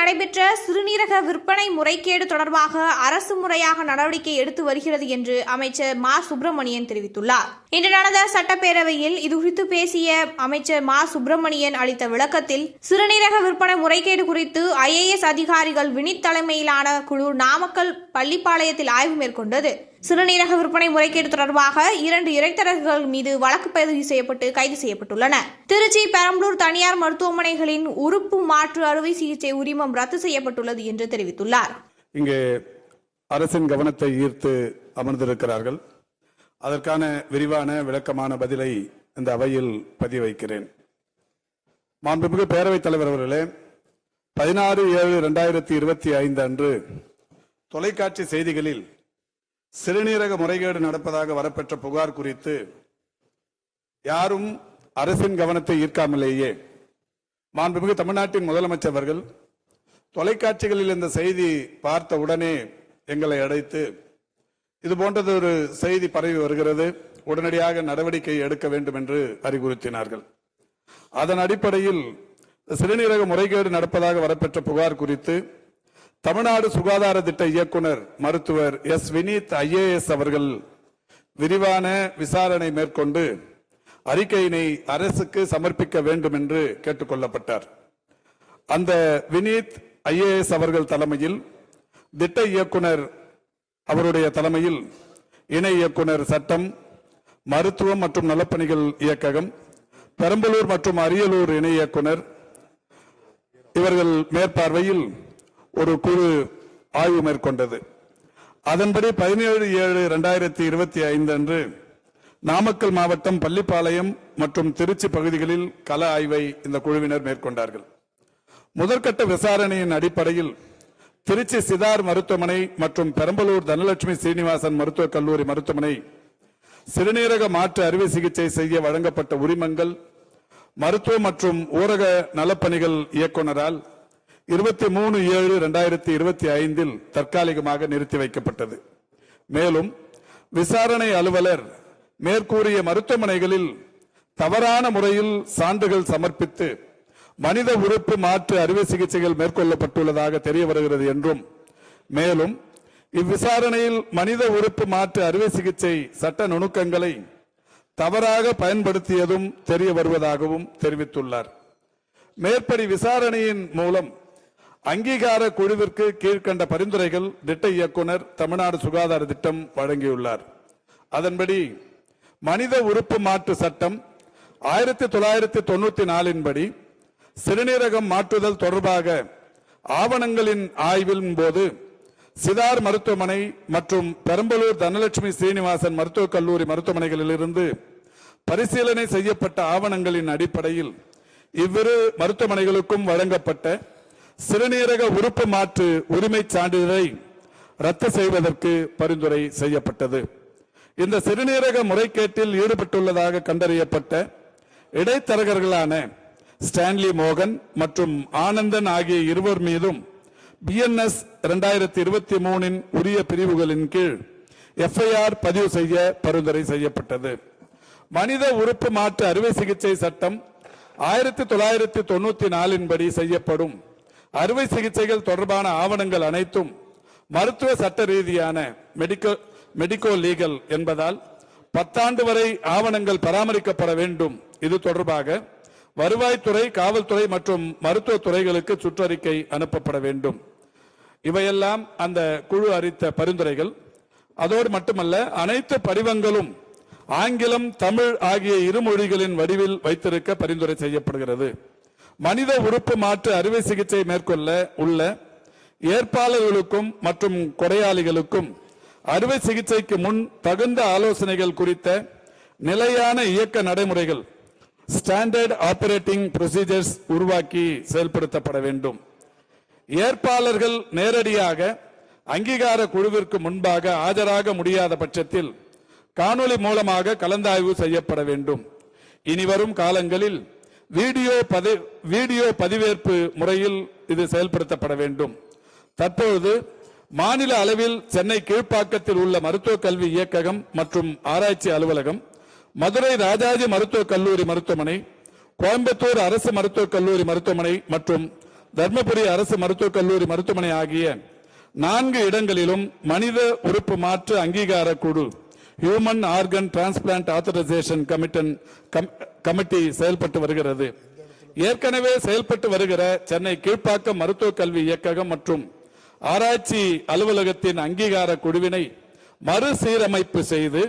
நடைபெற்ற சிறுநீரக விற்பனை முறைகேடு தொடர்பாக அரசு முறையாக நடவடிக்கை எடுத்து வருகிறது என்று அமைச்சர் மா. சுப்பிரமணியன் தெரிவித்துள்ளார். இன்று நடந்த சட்டப்பேரவையில் இதுகுறித்து பேசிய அமைச்சர் மா. சுப்பிரமணியன் அளித்த விளக்கத்தில் சிறுநீரக விற்பனை முறைகேடு குறித்து ஐஏஎஸ் அதிகாரிகள் வினித் தலைமையிலான குழு நாமக்கல் பள்ளிப்பாளையத்தில் ஆய்வு மேற்கொண்டது. சிறுநீரக விற்பனை முறைகேடு தொடர்பாக இரண்டு இடைத்தரகர்கள் மீது வழக்கு பதிவு செய்யப்பட்டு கைது செய்யப்பட்டுள்ளன. திருச்சி பெரம்பலூர் தனியார் மருத்துவமனைகளின் உறுப்பு மாற்று அறுவை சிகிச்சை உரிமம் ரத்து செய்யப்பட்டுள்ளது என்று தெரிவித்துள்ளார். இங்கே அரசின் கவனத்தை ஈர்த்து அமர்ந்திருக்கிறார்கள். அதற்கான விரிவான விளக்கமான பதிலை இந்த அவையில் பதிவு வைக்கிறேன் மாண்புமிகு பேரவைத் தலைவர் அவர்களே பதினாறு ஏழு இரண்டாயிரத்தி இருபத்தி ஐந்து அன்று தொலைக்காட்சி செய்திகளில் சிறுநீரக முறைகேடு நடப்பதாக வரப்பெற்ற புகார் குறித்து யாரும் அரசின் கவனத்தை ஈர்க்காமலேயே மாண்புமிகு தமிழ்நாட்டின் முதலமைச்சர் அவர்கள் தொலைக்காட்சிகளில் இந்த செய்தி பார்த்த உடனே எங்களை அழைத்து இது போன்றது ஒரு செய்தி பரவி வருகிறது. உடனடியாக நடவடிக்கை எடுக்க வேண்டும் என்று அறிவுறுத்தினார்கள். அதன் அடிப்படையில் சிறுநீரக முறைகேடு நடப்பதாக வரப்பெற்ற புகார் குறித்து தமிழ்நாடு சுகாதார திட்ட இயக்குனர் மருத்துவர் எஸ். வினீத் ஐஏஎஸ் அவர்கள் விரிவான விசாரணை மேற்கொண்டு அறிக்கையினை அரசுக்கு சமர்ப்பிக்க வேண்டும் என்று கேட்டுக்கொள்ளப்பட்டார் அந்த வினீத் ஐஏஎஸ் அவர்கள் தலைமையில் திட்ட இயக்குனர் அவருடைய தலைமையில் இணை இயக்குனர் சட்டம் மருத்துவம் மற்றும் நலப்பணிகள் இயக்ககம் பெரம்பலூர் மற்றும் அரியலூர் இணை இயக்குனர் இவர்கள் மேற்பார்வையில் ஒரு குழு ஆய்வு மேற்கொண்டது. அதன்படி பதினேழு ஏழு இரண்டாயிரத்தி இருபத்தி ஐந்து அன்று நாமக்கல் மாவட்டம் பள்ளிப்பாளையம் மற்றும் திருச்சி பகுதிகளில் கள ஆய்வை இந்த குழுவினர் மேற்கொண்டார்கள். முதற்கட்ட விசாரணையின் அடிப்படையில் திருச்சி சிதார் மருத்துவமனை மற்றும் பெரம்பலூர் தனலட்சுமி சீனிவாசன் மருத்துவக் கல்லூரி மருத்துவமனை சிறுநீரக மாற்று அறுவை சிகிச்சை செய்ய வழங்கப்பட்ட உரிமங்கள் மருத்துவ மற்றும் ஊரக நலப்பணிகள் இயக்குனரால் இருபத்தி மூணு ஏழு இரண்டாயிரத்தி இருபத்தி ஐந்தில் தற்காலிகமாக நிறுத்தி வைக்கப்பட்டது. மேலும் விசாரணை அலுவலர் மேற்கூறிய மருத்துவமனைகளில் தவறான முறையில் சான்றுகள் சமர்ப்பித்து மனித உறுப்பு மாற்று அறுவை சிகிச்சைகள் மேற்கொள்ளப்பட்டுள்ளதாக தெரிய வருகிறது என்றும் மேலும் இவ்விசாரணையில் மனித உறுப்பு மாற்று அறுவை சிகிச்சை சட்ட நுணுக்கங்களை தவறாக பயன்படுத்தியதும் தெரிய வருவதாகவும் தெரிவித்துள்ளார். மேற்படி விசாரணையின் மூலம் அங்கீகார குழுவிற்கு கீழ்கண்ட பரிந்துரைகள் திட்ட இயக்குனர் தமிழ்நாடு சுகாதார திட்டம் வழங்கியுள்ளார். அதன்படி மனித உறுப்பு மாற்று சட்டம் ஆயிரத்தி தொள்ளாயிரத்தி தொண்ணூத்தி நாலின்படி சிறுநீரகம் மாற்றுதல் தொடர்பாக ஆவணங்களின் ஆய்வின் போது சிதார் மருத்துவமனை மற்றும் பெரம்பலூர் தனலட்சுமி சீனிவாசன் மருத்துவக் கல்லூரி மருத்துவமனைகளிலிருந்து பரிசீலனை செய்யப்பட்ட ஆவணங்களின் அடிப்படையில் இவ்விரு மருத்துவமனைகளுக்கும் வழங்கப்பட்ட சிறுநீரக உறுப்பு மாற்று உரிமை சான்றிதழை ரத்து செய்வதற்கு பரிந்துரை செய்யப்பட்டது. இந்த சிறுநீரக முறைகேட்டில் ஈடுபட்டுள்ளதாக கண்டறியப்பட்ட இடைத்தரகர்களான ஸ்டான்லி மோகன் மற்றும் ஆனந்தன் ஆகிய இருவர் மீதும் பிஎன்எஸ் இரண்டாயிரத்தி இருபத்தி மூணின் உரிய பிரிவுகளின் கீழ் எஃப்ஐஆர் பதிவு செய்ய பரிந்துரை செய்யப்பட்டது. மனித உறுப்பு மாற்று அறுவை சிகிச்சை சட்டம் ஆயிரத்தி தொள்ளாயிரத்தி தொண்ணூத்தி நாலின் படி செய்யப்படும். அறுவை சிகிச்சைகள் தொடர்பான ஆவணங்கள் அனைத்தும் மருத்துவ சட்ட ரீதியான மெடிக்கல் மெடிக்கோ லீகல் என்பதால் பத்தாண்டு வரை ஆவணங்கள் பராமரிக்கப்பட வேண்டும். இது தொடர்பாக வருவாய்த்துறை காவல்துறை மற்றும் மருத்துவ துறைகளுக்கு சுற்றறிக்கை அனுப்பப்பட வேண்டும். இவையெல்லாம் அந்த குழு அறித்த பரிந்துரைகள். அதோடு மட்டுமல்ல அனைத்து படிவங்களும் ஆங்கிலம் தமிழ் ஆகிய இரு மொழிகளின் வடிவில் வைத்திருக்க பரிந்துரை செய்யப்படுகிறது. மனித உறுப்பு மாற்று அறுவை சிகிச்சை மேற்கொள்ள உள்ள ஏற்பாளர்களுக்கும் மற்றும் கொடையாளிகளுக்கும் அறுவை சிகிச்சைக்கு முன் தகுந்த ஆலோசனைகள் குறித்த நிலையான இயக்க நடைமுறைகள் ஸ்டாண்டர்ட் ஆபரேட்டிங் ப்ரொசீஜர்ஸ் உருவாக்கி செயல்படுத்தப்பட வேண்டும். ஏற்பாளர்கள் நேரடியாக அங்கீகார குழுவிற்கு முன்பாக ஆஜராக முடியாத பட்சத்தில் காணொளி மூலமாக கலந்தாய்வு செய்யப்பட வேண்டும். இனி வரும் காலங்களில் வீடியோ பதி வீடியோ பதிவேற்பு முறையில் இது செயல்படுத்தப்பட வேண்டும். தற்பொழுது மாநில அளவில் சென்னை கீழ்ப்பாக்கத்தில் உள்ள மருத்துவக் கல்வி இயக்ககம் மற்றும் ஆராய்ச்சி அலுவலகம் மதுரை ராஜாஜி மருத்துவக் கல்லூரி மருத்துவமனை கோயம்புத்தூர் அரசு மருத்துவக் கல்லூரி மருத்துவமனை மற்றும் தர்மபுரி அரசு மருத்துவக் கல்லூரி மருத்துவமனை ஆகிய நான்கு இடங்களிலும் மனித உறுப்பு மாற்று அங்கீகார குழு human organ transplant authorisation கமிட்டன் committee செயல்பட்டு வருகிறது. ஏற்கனவே செயல்பட்டு வருகிற சென்னை கீழ்ப்பாக்கம் மருத்துவக் கல்வி இயக்ககம் மற்றும் ஆராய்ச்சி அலுவலகத்தின் அங்கீகார குழுவினை மறுசீரமைப்பு செய்து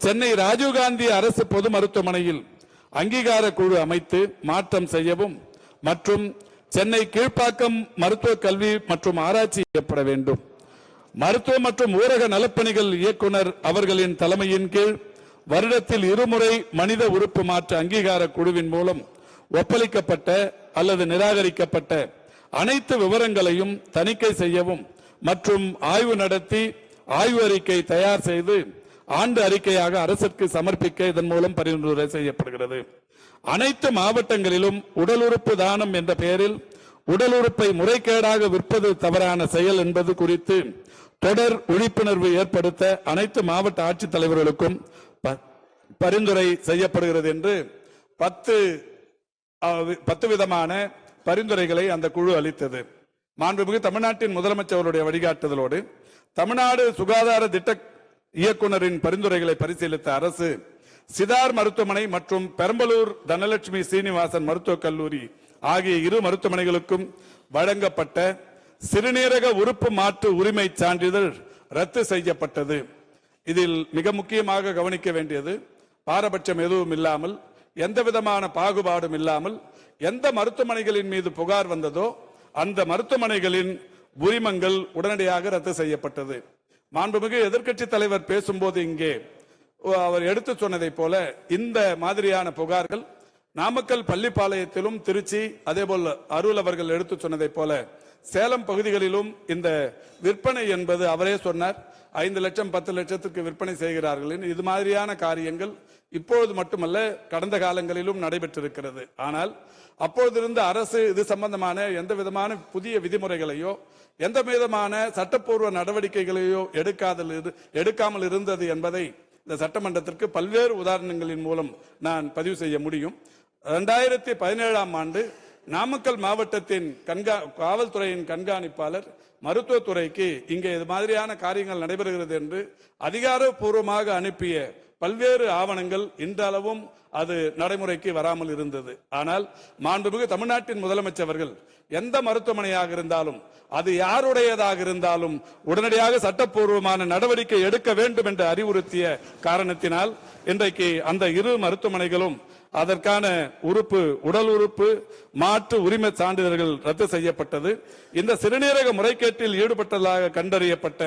சென்னை ராஜீவ்காந்தி அரசு பொது மருத்துவமனையில் அங்கீகார குழு அமைத்து மாற்றம் செய்யவும் மற்றும் சென்னை கீழ்ப்பாக்கம் மருத்துவ கல்வி மற்றும் ஆராய்ச்சி செய்யப்பட வேண்டும். மருத்துவ மற்றும் ஊரக நலப்பணிகள் இயக்குனர் அவர்களின் தலைமையின் கீழ் வருடத்தில் இருமுறை மனித உறுப்பு மாற்ற அங்கீகார குழுவின் மூலம் ஒப்பளிக்கப்பட்ட அல்லது நிராகரிக்கப்பட்ட அனைத்து விவரங்களையும் தணிக்கை செய்யவும் மற்றும் ஆய்வு நடத்தி ஆய்வு அறிக்கை தயார் செய்து ஆண்டு அறிக்கையாக அரசிற்கு சமர்ப்பிக்க இதன் மூலம் பரிந்துரை செய்யப்படுகிறது. அனைத்து மாவட்டங்களிலும் உடல் உறுப்பு தானம் என்ற பெயரில் உடல் உறுப்பை முறைகேடாக விற்பது தவறான செயல் என்பது குறித்து தொடர் விழிப்புணர்வு ஏற்படுத்த அனைத்து மாவட்ட ஆட்சித்தலைவர்களுக்கும் ப- பரிந்துரை செய்யப்படுகிறது என்று பத்து பத்து விதமான பரிந்துரைகளை அந்த குழு அளித்தது. மாண்புமிகு தமிழ்நாட்டின் முதலமைச்சருடைய வழிகாட்டுதலோடு தமிழ்நாடு சுகாதார திட்ட இயக்குனரின் பரிந்துரைகளை பரிசீலித்த அரசு சிதார் மருத்துவமனை மற்றும் பெரம்பலூர் தனலட்சுமி சீனிவாசன் மருத்துவக் கல்லூரி ஆகிய இரு மருத்துவமனைகளுக்கும் வழங்கப்பட்ட சிறுநீரக உறுப்பு மாற்று உரிமை சான்றிதழ் ரத்து செய்யப்பட்டது. இதில் மிக முக்கியமாக கவனிக்க வேண்டியது பாரபட்சம் எதுவும் இல்லாமல் எந்த விதமான பாகுபாடும் இல்லாமல் எந்த மருத்துவமனைகளின் மீது புகார் வந்ததோ அந்த மருத்துவமனைகளின் உரிமங்கள் உடனடியாக ரத்து செய்யப்பட்டது. மாண்புமிகு எதிர்க்கட்சி தலைவர் பேசும்போது இங்கே அவர் எடுத்து சொன்னதைப் போல இந்த மாதிரியான புகார்கள் நாமக்கல் பள்ளிப்பாளையத்திலும் திருச்சி அதேபோல் அருள் அவர்கள் எடுத்து சொன்னதைப் போல சேலம் பகுதிகளிலும் இந்த விற்பனை என்பது அவரே சொன்னார். ஐந்து லட்சம் பத்து லட்சத்துக்கு விற்பனை செய்கிறார்கள். இது மாதிரியான காரியங்கள் இப்பொழுது மட்டுமல்ல கடந்த காலங்களிலும் நடைபெற்றிருக்கிறது. ஆனால் அப்பொழுதிருந்த அரசு இது சம்பந்தமான எந்த விதமான புதிய விதிமுறைகளையோ எந்த விதமான சட்டப்பூர்வ நடவடிக்கைகளையோ எடுக்காதல் இரு- எடுக்காமல் இருந்தது என்பதை இந்த சட்டமன்றத்திற்கு பல்வேறு உதாரணங்களின் மூலம் நான் பதிவு செய்ய முடியும். ரெண்டாயிரத்தி பதினேழாம் ஆண்டு நாமக்கல் மாவட்டத்தின் கண்கா காவல்துறையின் கண்காணிப்பாளர் மருத்துவத்துறைக்கு இங்கே இது மாதிரியான காரியங்கள் நடைபெறுகிறது என்று அதிகாரப்பூர்வமாக அனுப்பிய பல்வேறு ஆவணங்கள் இன்றளவும் அது நடைமுறைக்கு வராமல் இருந்தது. ஆனால் மாண்புமிகு தமிழ்நாட்டின் முதலமைச்சர்கள் எந்த மருத்துவமனையாக இருந்தாலும் அது யாருடையதாக இருந்தாலும் உடனடியாக சட்டப்பூர்வமான நடவடிக்கை எடுக்க வேண்டும் என்று அறிவுறுத்திய காரணத்தினால் இன்றைக்கு அந்த இரு மருத்துவமனைகளும் அதற்கான உறுப்பு உடல் உறுப்பு மாற்று உரிமை சான்றிதழ்கள் ரத்து செய்யப்பட்டது. இந்த சிறுநீரக முறைகேட்டில் ஈடுபட்டதாக கண்டறியப்பட்ட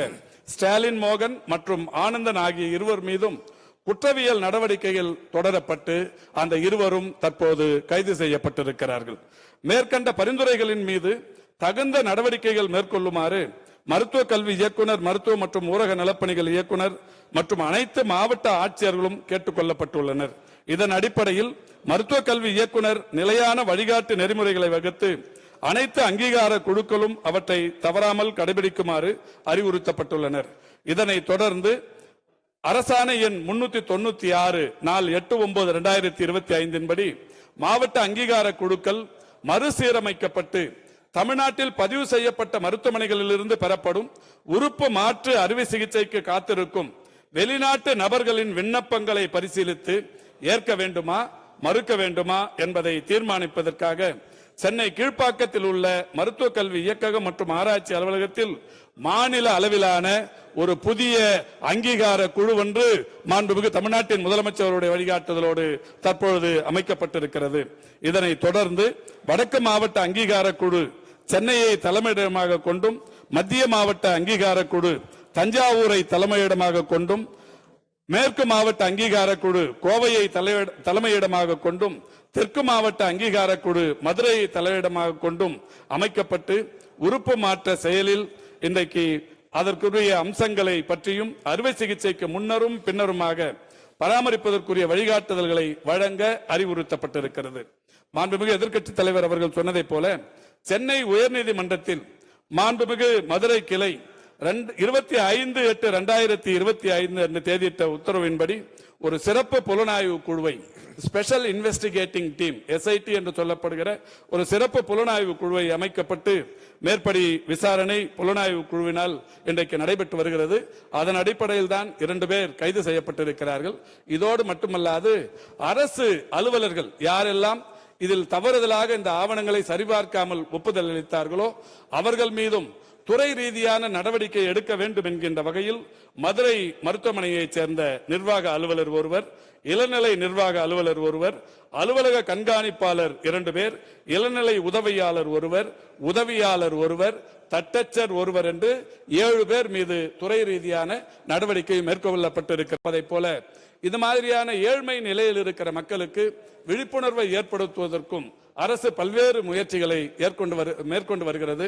ஸ்டாலின் மோகன் மற்றும் ஆனந்தன் ஆகிய இருவர் மீதும் குற்றவியல் நடவடிக்கைகள் தொடரப்பட்டு அந்த இருவரும் தற்போது கைது செய்யப்பட்டிருக்கிறார்கள். மேற்கண்ட பரிந்துரைகளின் மீது தகுந்த நடவடிக்கைகள் மேற்கொள்ளுமாறு மருத்துவ கல்வி இயக்குனர் மருத்துவ மற்றும் ஊரக நலப்பணிகள் இயக்குனர் மற்றும் அனைத்து மாவட்ட ஆட்சியர்களும் கேட்டுக் கொள்ளப்பட்டுள்ளனர். இதன் அடிப்படையில் மருத்துவ கல்வி இயக்குனர் நிலையான வழிகாட்டு நெறிமுறைகளை வகுத்து அனைத்து அங்கீகார குழுக்களும் அவற்றை தவறாமல் கடைபிடிக்குமாறு அறிவுறுத்தப்பட்டுள்ளனர். இதனைத் தொடர்ந்து அரசாணை எண் முன்னூத்தி தொண்ணூத்தி ஆறு நாள் எட்டு ஒன்பது ரெண்டாயிரத்தி இருபத்தி ஐந்தின் படி மாவட்ட அங்கீகார குழுக்கள் மறுசீரமைக்கப்பட்டு தமிழ்நாட்டில் பதிவு செய்யப்பட்ட மருத்துவமனைகளிலிருந்து பெறப்படும் உறுப்பு மாற்று அறுவை சிகிச்சைக்கு காத்திருக்கும் வெளிநாட்டு நபர்களின் விண்ணப்பங்களை பரிசீலித்து ஏற்க வேண்டுமா மறுக்க வேண்டுமா என்பதை தீர்மானிப்பதற்காக சென்னை கீழ்ப்பாக்கத்தில் உள்ள மருத்துவ கல்வி இயக்ககம் மற்றும் ஆராய்ச்சி அலுவலகத்தில் மாநில அளவிலான ஒரு புதிய அங்கீகார குழு ஒன்று மாண்புமிகு தமிழ்நாட்டின் முதலமைச்சருடைய வழிகாட்டுதலோடு தற்பொழுது அமைக்கப்பட்டிருக்கிறது. இதனை தொடர்ந்து வடக்கு மாவட்ட அங்கீகார குழு சென்னையை தலைமையிடமாக கொண்டும் மத்திய மாவட்ட அங்கீகார குழு தஞ்சாவூரை தலைமையிடமாக கொண்டும் மேற்கு மாவட்ட அங்கீகார குழு கோவையை தலைமையிடமாக கொண்டும் தெற்கு மாவட்ட அங்கீகார குழு மதுரையை தலைமையிடமாக கொண்டும் அமைக்கப்பட்டு உறுப்பு மாற்ற செயலில் இன்றைக்கு அதற்குரிய அம்சங்களை பற்றியும் அறுவை சிகிச்சைக்கு முன்னரும் பின்னருமாக பராமரிப்பதற்குரிய வழிகாட்டுதல்களை வழங்க அறிவுறுத்தப்பட்டிருக்கிறது. மாண்புமிகு எதிர்க்கட்சி தலைவர் அவர்கள் சொன்னதைப் போல சென்னை உயர்நீதிமன்றத்தில் மாண்புமிகு மதுரை கிளை இருபத்தி ஐந்து எட்டு ரெண்டாயிரத்தி இருபத்தி ஐந்து அன்று தேதியிட்ட உத்தரவின்படி ஒரு சிறப்பு புலனாய்வு குழுவை ஸ்பெஷல் இன்வெஸ்டிகேட்டிங் டீம் எஸ்ஐடி என்று சொல்லப்படுகிற ஒரு சிறப்பு புலனாய்வு குழுவை அமைக்கப்பட்டு மேற்படி விசாரணை புலனாய்வு குழுவினால் இன்றைக்கு நடைபெற்று வருகிறது. அதன் அடிப்படையில் தான் இரண்டு பேர் கைது செய்யப்பட்டிருக்கிறார்கள். இதோடு மட்டுமல்லாது அரசு அலுவலர்கள் யாரெல்லாம் இதில் தவறுதலாக இந்த ஆவணங்களை சரிபார்க்காமல் ஒப்புதல் அளித்தார்களோ அவர்கள் மீதும் துறை ரீதியான நடவடிக்கை எடுக்க வேண்டும் என்கின்ற வகையில் மதுரை மருத்துவமனையைச் சேர்ந்த நிர்வாக அலுவலர் ஒருவர் இளநிலை நிர்வாக அலுவலர் ஒருவர் அலுவலக கண்காணிப்பாளர் இரண்டு பேர் இளநிலை உதவியாளர் ஒருவர் உதவியாளர் ஒருவர் தட்டச்சர் ஒருவர் என்று ஏழு பேர் மீது துறை ரீதியான நடவடிக்கை மேற்கொள்ளப்பட்டிருக்கிறதை போல இது மாதிரியான ஏழ்மை நிலையில் இருக்கிற மக்களுக்கு விழிப்புணர்வை ஏற்படுத்துவதற்கும் அரசு பல்வேறு முயற்சிகளை ஏற்கொண்டு வரு- மேற்கொண்டு வருகிறது.